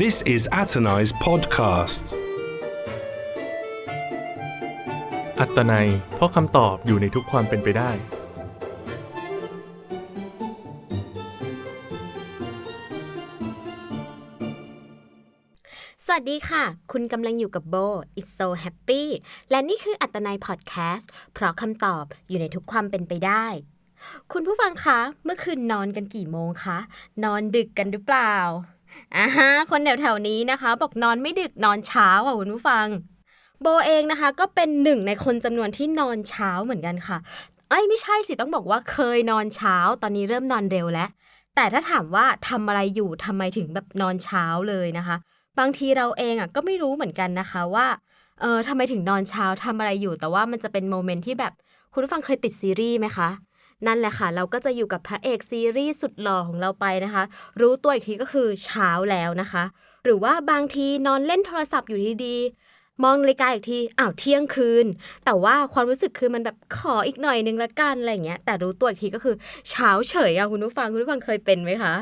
This is Atanai's podcast. อัตนัยเพราะคำตอบอยู่ในทุกความเป็นไปได้ สวัสดีค่ะ คุณกำลังอยู่กับโบ It's so happy และนี่คืออัตนายพอดแคสต์ เพราะคำตอบอยู่ในทุกความเป็นไปได้ คุณผู้ฟังคะ เมื่อคืนนอนกันกี่โมงคะ นอนดึกกันหรือเปล่า อ่าฮะคนแถวๆนี้นะคะ บอกนอนไม่ดึกนอนเช้าอะคุณผู้ฟัง โบเองนะคะ ก็เป็นหนึ่งในคนจำนวนที่นอนเช้าเหมือนกันค่ะเอ้ยไม่ใช่สิต้องบอกว่าเคยนอนเช้า ตอนนี้เริ่มนอนเร็วแล้ว แต่ถ้าถามว่าทำอะไรอยู่ทำไมถึงแบบนอนเช้าเลยนะคะ บางทีเราเองอะก็ไม่รู้เหมือนกันนะคะว่าเออทำไมถึงนอนเช้าทำอะไรอยู่ แต่ว่ามันจะเป็นโมเมนต์ที่แบบ คุณผู้ฟังเคยติดซีรีส์ไหมคะ นั่นแหละค่ะ เราก็จะอยู่กับพระเอกซีรีส์สุดหล่อของเราไปนะคะ รู้ตัวอีกทีก็คือเช้าแล้วนะคะ หรือว่าบางทีนอนเล่นโทรศัพท์อยู่ดีๆ มองนาฬิกาอีกทีอ้าวเที่ยงคืน แต่ว่าความรู้สึกคือมันแบบขออีกหน่อยนึงละกันอะไรเงี้ยแต่รู้ตัวอีกทีก็คือเช้าเฉยอะคุณผู้ฟังคุณผู้ฟังเคยเป็นไหมคะ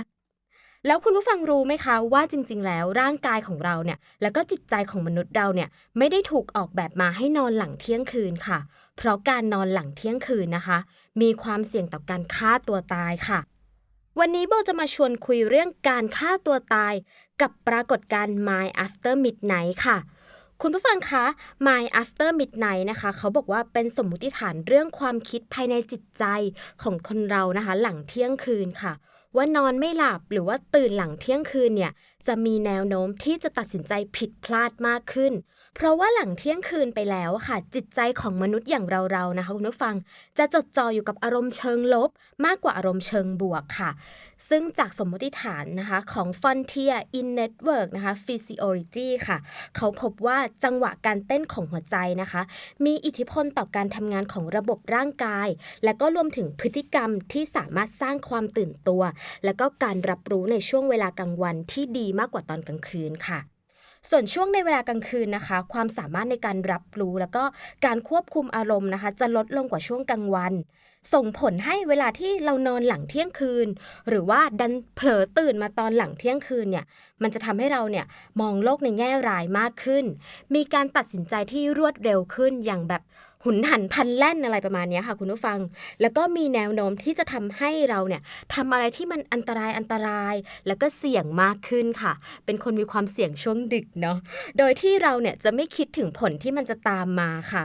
แล้วคุณผู้ฟังรู้ไหมคะว่าจริง ๆ แล้วร่างกายของเราเนี่ยแล้วก็จิตใจของมนุษย์เราเนี่ยไม่ได้ถูกออกแบบมาให้นอนหลังเที่ยงคืนค่ะ เพราะการนอนหลังเที่ยงคืนนะคะ มีความเสี่ยงต่อการฆ่าตัวตายค่ะ วันนี้โบจะมาชวนคุยเรื่องการฆ่าตัวตาย กับปรากฏการณ์ My After Midnight ค่ะ คุณผู้ฟังคะ My After Midnight นะคะ เขาบอกว่าเป็นสมมุติฐานเรื่องความคิดภายในจิตใจของคนเรานะคะ หลังเที่ยงคืนค่ะ ว่านอนไม่หลับหรือว่าตื่นหลังเที่ยงคืนเนี่ย จะมีแนวโน้มที่จะตัดสินใจผิดพลาดมากขึ้น เพราะว่าหลังเที่ยงคืนไปแล้วค่ะ จิตใจของมนุษย์อย่างเราๆนะคะคุณผู้ฟัง จะจดจ่ออยู่กับอารมณ์เชิงลบ มากกว่าอารมณ์เชิงบวกค่ะ ซึ่งจากสมมติฐานนะคะของ Frontier in Network นะคะ Physiology ค่ะ เขาพบว่าจังหวะการเต้นของหัวใจนะคะ มีอิทธิพลต่อการทำงานของระบบร่างกาย และก็รวมถึงพฤติกรรมที่สามารถสร้างความตื่นตัว และก็การรับรู้ในช่วงเวลากลางวันที่ดีมากกว่าตอนกลางคืนค่ะ ส่วนช่วงในเวลากลางคืนนะคะ ความสามารถในการรับรู้ แล้วก็การควบคุมอารมณ์นะคะ จะลดลงกว่าช่วงกลางวัน ส่งผลให้เวลาที่เรานอนหลังเที่ยงคืน หรือว่าดันเผลอตื่นมาตอนหลังเที่ยงคืนเนี่ย มันจะทำให้เราเนี่ยมองโลกในแง่ร้ายมากขึ้น มีการตัดสินใจที่รวดเร็วขึ้นอย่างแบบหุนหันพันแล่นอะไรประมาณนี้ค่ะคุณผู้ฟัง แล้วก็มีแนวโน้มที่จะทำให้เราเนี่ยทำอะไรที่มันอันตรายอันตราย แล้วก็เสี่ยงมากขึ้นค่ะ เป็นคนมีความเสี่ยงช่วงดึกเนาะ โดยที่เราเนี่ยจะไม่คิดถึงผลที่มันจะตามมาค่ะ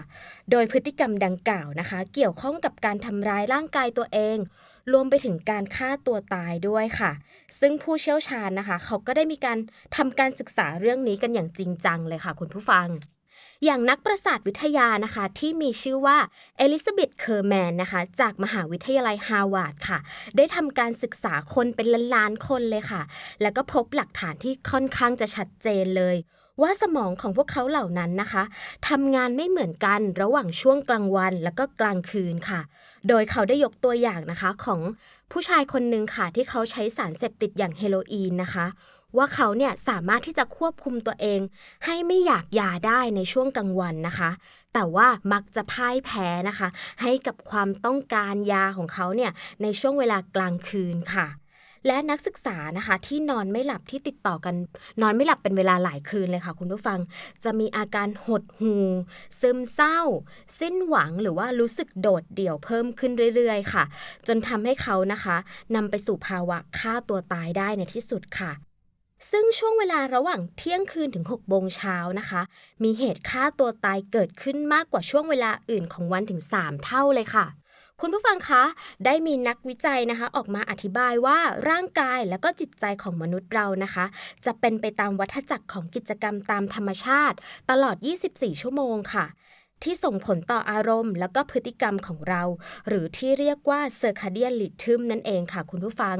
โดยพฤติกรรมดังกล่าวนะคะ เกี่ยวข้องกับการทำร้ายร่างกายตัวเอง รวมไปถึงการฆ่าตัวตายด้วยค่ะ ซึ่งผู้เชี่ยวชาญนะคะ เขาก็ได้มีการทำการศึกษาเรื่องนี้กันอย่างจริงจังเลยค่ะ คุณผู้ฟังอย่างนักประสาทวิทยานะคะ ที่มีชื่อว่าเอลิซาเบธเคอร์แมนนะคะ จากมหาวิทยาลัยฮาร์วาร์ดค่ะ ได้ทำการศึกษาคนเป็นล้านๆคนเลยค่ะ แล้วก็พบหลักฐานที่ค่อนข้างจะชัดเจนเลย ว่าสมองของพวกเขาเหล่านั้นนะคะทำงานไม่เหมือนกันระหว่างช่วงกลางวันแล้วก็กลางคืนค่ะ โดยเขาได้ยกตัวอย่างนะคะของผู้ชายคนหนึ่งค่ะที่เขาใช้สารเสพติดอย่างเฮโรอีนนะคะว่าเขาเนี่ยสามารถที่จะควบคุมตัวเอง ให้ไม่อยากยาได้ในช่วงกลางวันนะคะ แต่ว่ามักจะพ่ายแพ้นะคะ ให้กับความต้องการยาของเขาเนี่ยในช่วงเวลากลางคืนค่ะ และนักศึกษานะคะที่นอนไม่หลับที่ติดต่อกัน นอนไม่หลับเป็นเวลาหลายคืนเลยค่ะ คุณผู้ฟังจะมีอาการหดหู่ซึมเศร้า สิ้นหวังหรือว่ารู้สึกโดดเดี่ยวเพิ่มขึ้นเรื่อยๆ ค่ะ จนทำให้เขานะคะนำไปสู่ภาวะฆ่าตัวตายได้ในที่สุดค่ะซึ่งช่วงเวลาระหว่างเที่ยงคืนถึง6โมงเช้านะคะ มีเหตุฆ่าตัวตายเกิดขึ้นมากกว่าช่วงเวลาอื่นของวันถึง 3 เท่าเลยค่ะ คุณผู้ฟังคะ ได้มีนักวิจัยนะคะ ออกมาอธิบายว่าร่างกายและก็จิตใจของมนุษย์เรานะคะ จะเป็นไปตามวัฏจักรของกิจกรรมตามธรรมชาติ ตลอด 24 ชั่วโมงค่ะที่ส่งผลต่ออารมณ์ แล้วก็พฤติกรรมของเรา หรือที่เรียกว่า circadian rhythm นั่นเองค่ะคุณผู้ฟัง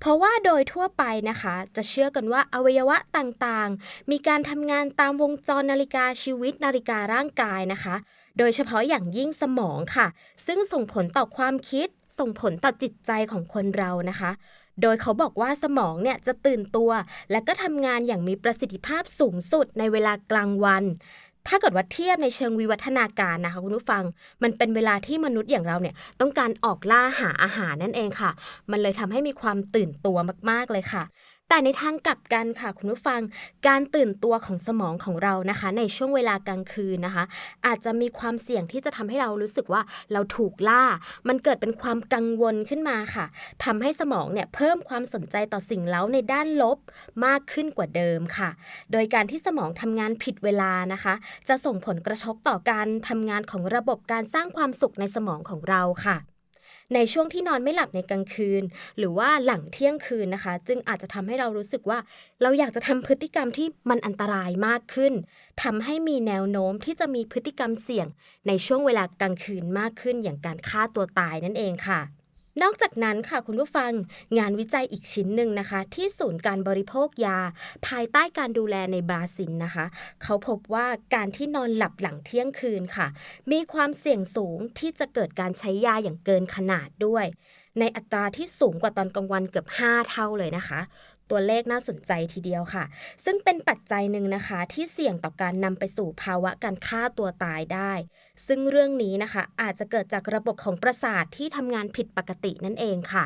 เพราะว่าโดยทั่วไปนะคะ จะเชื่อกันว่าอวัยวะต่างๆ มีการทำงานตามวงจรนาฬิกาชีวิตนาฬิการ่างกายนะคะ โดยเฉพาะอย่างยิ่งสมองค่ะ ซึ่งส่งผลต่อความคิด ส่งผลต่อจิตใจของคนเรานะคะ โดยเขาบอกว่าสมองเนี่ยจะตื่นตัว และก็ทำงานอย่างมีประสิทธิภาพสูงสุดในเวลากลางวัน ถ้าเกิดว่าเทียบในเชิงวิวัฒนาการนะคะคุณผู้ฟัง มันเป็นเวลาที่มนุษย์อย่างเราเนี่ยต้องการออกล่าหาอาหารนั่นเองค่ะ มันเลยทำให้มีความตื่นตัวมากๆเลยค่ะ แต่ในทางกลับกันค่ะคุณผู้ฟัง การตื่นตัวของสมองของเรานะคะ ในช่วงเวลากลางคืนนะคะ อาจจะมีความเสี่ยงที่จะทำให้เรารู้สึกว่าเราถูกล่า มันเกิดเป็นความกังวลขึ้นมาค่ะทำให้สมองเนี่ยเพิ่มความสนใจต่อสิ่งเล้าในด้านลบมากขึ้นกว่าเดิมค่ะ โดยการที่สมองทำงานผิดเวลานะคะ จะส่งผลกระทบต่อการทำงานของระบบการสร้างความสุขในสมองของเราค่ะ ในช่วงที่นอนไม่หลับในกลางคืน หรือว่าหลังเที่ยงคืนนะคะ จึงอาจจะทำให้เรารู้สึกว่า เราอยากจะทำพฤติกรรมที่มันอันตรายมากขึ้นทำให้มีแนวโน้มที่จะมีพฤติกรรมเสี่ยง ในช่วงเวลากลางคืนมากขึ้นอย่างการฆ่าตัวตายนั่นเองค่ะ นอกจากนั้นค่ะคุณผู้ฟังงานวิจัยอีกชิ้นหนึ่งนะคะ ที่ศูนย์การบริโภคยา ภายใต้การดูแลในบราซิลนะคะ เขาพบว่าการที่นอนหลับหลังเที่ยงคืนค่ะ มีความเสี่ยงสูงที่จะเกิดการใช้ยาอย่างเกินขนาดด้วย ในอัตราที่สูงกว่าตอนกลางวันเกือบ 5 เท่าเลยนะคะ ตัวเลขน่าสนใจทีเดียวค่ะ ซึ่งเป็นปัจจัยหนึ่งนะคะที่เสี่ยงต่อการนำไปสู่ภาวะการฆ่าตัวตายได้ ซึ่งเรื่องนี้นะคะอาจจะเกิดจากระบบของประสาทที่ทำงานผิดปกตินั่นเองค่ะ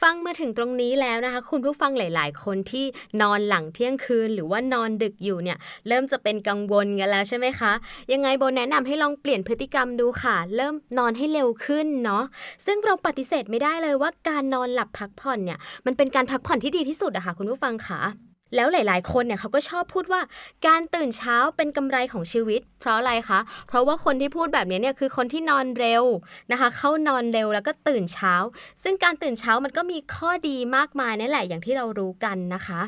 ฟังมาถึงตรงนี้แล้วนะคะ คุณผู้ฟังหลาย ๆ คนที่นอนหลังเที่ยงคืน หรือว่านอนดึกอยู่เนี่ย เริ่มจะเป็นกังวลกันแล้วใช่ไหมคะ ยังไงโบแนะนำให้ลองเปลี่ยนพฤติกรรมดูค่ะ เริ่มนอนให้เร็วขึ้นเนาะซึ่งเราปฏิเสธไม่ได้เลยว่าการนอนหลับพักผ่อนเนี่ยมันเป็นการพักผ่อนที่ดีที่สุดอะค่ะ คุณผู้ฟังค่ะ แล้วหลาย ๆ คนเนี่ยเขาก็ชอบพูดว่าการตื่นเช้าเป็นกำไรของชีวิต เพราะอะไรคะ เพราะว่าคนที่พูดแบบนี้เนี่ยคือคนที่นอนเร็วนะคะ เข้านอนเร็วแล้วก็ตื่นเช้า ซึ่งการตื่นเช้ามันก็มีข้อดีมากมายนั่นแหละอย่างที่เรารู้กันนะคะ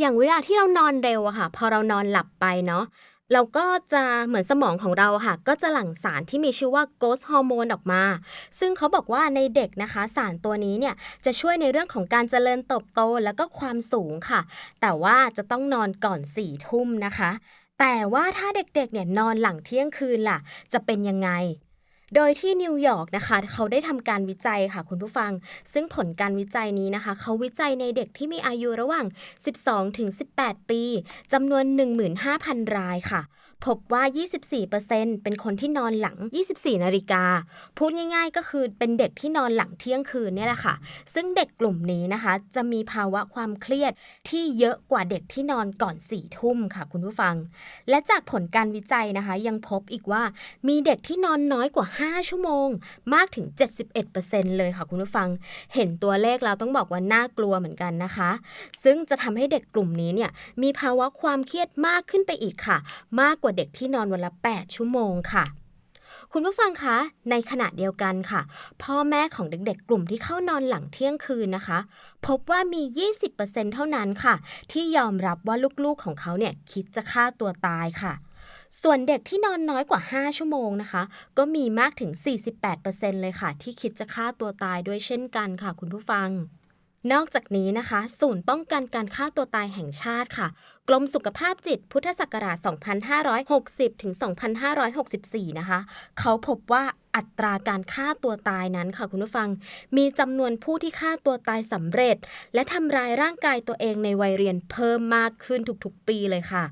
อย่างเวลาที่เรานอนเร็วอะค่ะ พอเรานอนหลับไปเนาะ เราก็จะเหมือนสมองของเราค่ะ ก็จะหลั่งสารที่มีชื่อว่าโกสฮอร์โมนออกมา ซึ่งเขาบอกว่าในเด็กนะคะ สารตัวนี้เนี่ยจะช่วยในเรื่องของการเจริญเติบโตแล้วก็ความสูงค่ะ แต่ว่าจะต้องนอนก่อน4ี่ทุ่มนะคะ แต่ว่าถ้าเด็กๆเนี่ยนอนหลังเที่ยงคืนล่ะ จะเป็นยังไง โดยที่นิวยอร์กนะคะ เขาได้ทำการวิจัยค่ะคุณผู้ฟัง ซึ่งผลการวิจัยนี้นะคะ เขาวิจัยในเด็กที่มีอายุระหว่าง 12 ถึง 18 ปีจำนวน 15,000 รายค่ะ พบว่า 24%เป็นคนที่นอนหลัง 24 นาฬิกา พูดง่ายๆก็คือเป็นเด็กที่นอนหลังเที่ยงคืนเนี่ยแหละค่ะ ซึ่งเด็กกลุ่มนี้นะคะ จะมีภาวะความเครียดที่เยอะกว่าเด็กที่นอนก่อน 4 ทุ่มค่ะคุณผู้ฟัง และจากผลการวิจัยนะคะ ยังพบอีกว่ามีเด็กที่นอนน้อยกว่า 5 ชั่วโมง มากถึง 71%เลยค่ะคุณผู้ฟัง เห็นตัวเลขแล้วต้องบอกว่าน่ากลัวเหมือนกันนะคะ ซึ่งจะทำให้เด็กกลุ่มนี้เนี่ยมีภาวะความเครียดมากขึ้นไปอีกค่ะ มากกว่าเด็กที่นอนวันละ 8 ชั่วโมงค่ะ คุณผู้ฟังคะ ในขณะเดียวกันค่ะ พ่อแม่ของเด็กๆ กลุ่มที่เข้านอนหลังเที่ยงคืนนะคะ พบว่ามี 20%เท่านั้นค่ะ ที่ยอมรับว่าลูกๆของเขาเนี่ยคิดจะฆ่าตัวตายค่ะส่วนเด็กที่นอนน้อยกว่า 5 ชั่วโมงนะคะ ก็มีมากถึง 48%เลยค่ะ ที่คิดจะฆ่าตัวตายด้วยเช่นกันค่ะ คุณผู้ฟัง นอกจากนี้นะคะ ศูนย์ป้องกันการฆ่าตัวตายแห่งชาติค่ะ กรมสุขภาพจิตพุทธศักราช 2560 ถึง 2564 นะคะ เขาพบว่าอัตราการฆ่าตัวตายนั้นค่ะคุณผู้ฟัง มีจำนวนผู้ที่ฆ่าตัวตายสำเร็จ และทำรายร่างกายตัวเองในวัยเรียนเพิ่มมากขึ้นทุกๆปีเลยค่ะ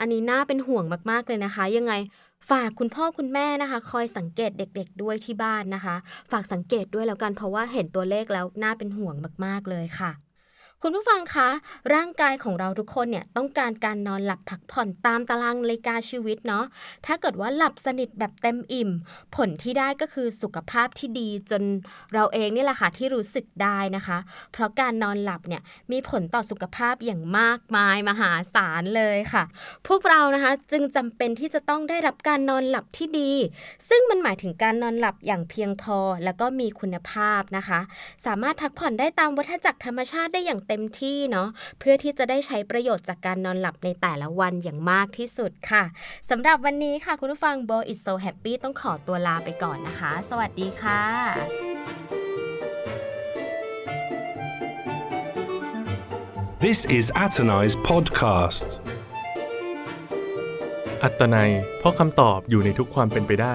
อันนี้น่าเป็นห่วงมากๆเลยนะคะ ยังไง ฝากคุณพ่อคุณแม่นะคะ คอยสังเกตเด็กๆด้วยที่บ้านนะคะ ฝากสังเกตด้วยแล้วกันเพราะว่าเห็นตัวเลขแล้วน่าเป็นห่วงมากๆเลยค่ะ คุณผู้ฟังคะ ร่างกายของเราทุกคนเนี่ยต้องการการนอนหลับพักผ่อนตามตารางนาฬิกาชีวิตเนาะถ้าเกิดว่าหลับสนิทแบบเต็มอิ่ม ผลที่ได้ก็คือสุขภาพที่ดีจนเราเองนี่แหละค่ะที่รู้สึกได้นะคะ เพราะการนอนหลับเนี่ยมีผลต่อสุขภาพอย่างมากมายมหาศาลเลยค่ะ พวกเรานะคะจึงจำเป็นที่จะต้องได้รับการนอนหลับที่ดี ซึ่งมันหมายถึงการนอนหลับอย่างเพียงพอแล้วก็มีคุณภาพนะคะ สามารถพักผ่อนได้ตามวัฏจักรธรรมชาติได้อย่างเต็มที่เนาะเพื่อที่จะได้ใช้ประโยชน์จากการนอนหลับในแต่ละวันอย่างมากที่สุดค่ะสำหรับวันนี้ค่ะคุณผู้ฟัง Bo is so happy ต้องขอตัวลาไปก่อนนะคะ สวัสดีค่ะ This is Atonai's podcast. อัตนัยเพราะคำตอบอยู่ในทุกความเป็นไปได้